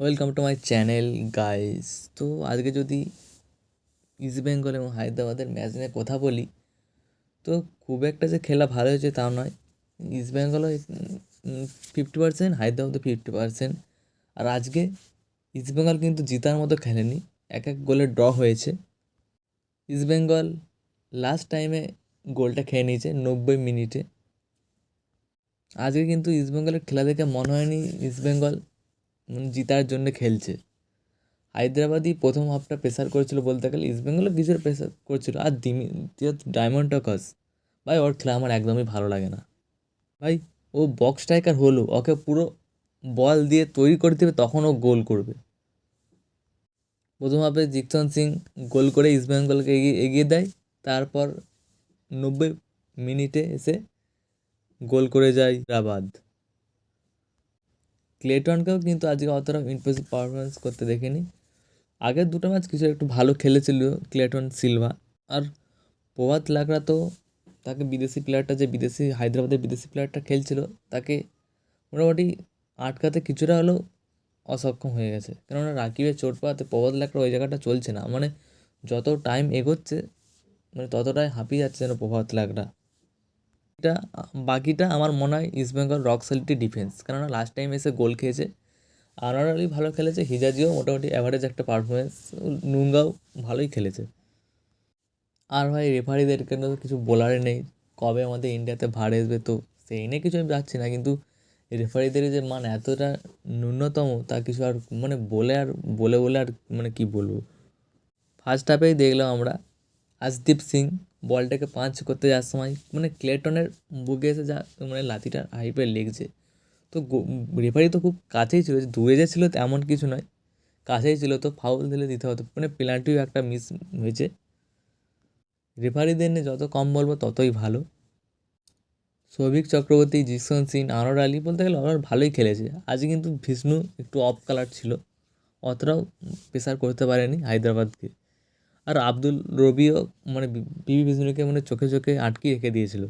Welcome to my channel guys. তো আজকে যদি ইস্ট বেঙ্গল এবং হায়দ্রাবাদের ম্যাচ নিয়ে কথা বলি, তো খুব একটা যে খেলা ভালো হয়েছে তাও নয়। ইস্ট বেঙ্গলও ফিফটি পার্সেন্ট হায়দ্রাবাদও ফিফটি পার্সেন্ট আর আজকে ইস্ট বেঙ্গল কিন্তু জিতার মতো খেলেনি, এক এক গোলে ড্র হয়েছে। ইস্ট বেঙ্গল লাস্ট টাইমে গোলটা খেয়ে নিয়েছে নব্বই মিনিটে। আজকে কিন্তু ইস্ট বেঙ্গলের খেলা দেখে মনে হয়নি ইস্ট বেঙ্গল জিতার জন্য খেলছে। হায়দ্রাবাদই প্রথম হাফটা প্রেসার করেছিল বলতে গেলে ইস্ট বেঙ্গলও কিছুটা প্রেসার করছিল। আর দিমি ডায়মন্ড টকাস ভাই, ওর খেলা আমার একদমই ভালো লাগে না। ভাই, ও বক্স স্ট্রাইকার হলো, ওকে পুরো বল দিয়ে তৈরি করে দেবে, তখন ও গোল করবে। প্রথম হাফে জিকসন সিং গোল করে ইস্ট বেঙ্গলকে এগিয়ে এগিয়ে দেয়, তারপর নব্বই মিনিটে এসে গোল করে যায় হায়দ্রাবাদ। ক্লেটনকেও কিন্তু আজকে অতটা ইমপ্রেসিভ পারফরমেন্স করতে দেখিনি। আগের দুটো ম্যাচ কিছু একটু ভালো খেলেছিল ক্লেটন সিলভা। আর প্রভাত লাকড়া তো তাকে বিদেশি প্লেয়ারটা যে বিদেশি, হায়দ্রাবাদের বিদেশি প্লেয়ারটা খেলছিল, তাকে মোটামুটি আটকাতে কিছুটা হলেও অসক্ষম হয়ে গেছে। কেননা রাকিবের চোট পাওয়াতে প্রভাত লাকড়া ওই জায়গাটা চলছে না। মানে যত টাইম এগোচ্ছে মানে ততটাই হাঁপিয়ে যাচ্ছে যেন প্রভাত লাকড়া। এটা বাকিটা আমার মনে হয় East Bengal rock solidity defence কেননা লাস্ট টাইম এসে গোল খেয়েছে। আনোয়ার আলী ভালো খেলেছে হিজাজিও মোটামুটি অ্যাভারেজ একটা পারফরমেন্স নুঙ্গাও ভালোই খেলেছে। আর ভাই রেফারিদের কেন কিছু বলারে নেই? কবে আমাদের ইন্ডিয়াতে ভার আসবে তো? সেই নিয়ে কিছু আমি যাচ্ছি না, কিন্তু রেফারিদের যে মান এতটা ন্যূনতম, তা কিছু আর মানে বলে আর, বলে বলে আর মানে কী বলব? ফার্স্ট হাফেই দেখলাম আমরা। আশদীপ সিং বলটাকে পাঞ্চ করতে যাওয়ার সময় মানে ক্লেটনের বুকে এসে যা মানে লাথিটা হাইপে লেগছে। তো রেফারি তো খুব কাছেই ছিল দূরে যে ছিল তেমন কিছু নয়, কাছেই ছিল, তো ফাউল দিলে দিতে হতো। মানে পেনাল্টিও একটা মিস হয়েছে। রেফারিদের নিয়ে যত কম বলব ততই ভালো। সৌভিক চক্রবর্তী জিকসন সিং, আনোয়ার আলী বলতে গেলে আনোয়ার ভালোই খেলেছে। আজ কিন্তু বিষ্ণু একটু অফ কালার ছিল। অতটাও প্রেসার করতে পারেনি হায়দ্রাবাদকে। আর আব্দুল রবিও মানে বিবি বিষ্ণুকে মানে চোখে চোখে আটকে রেখে দিয়েছিল।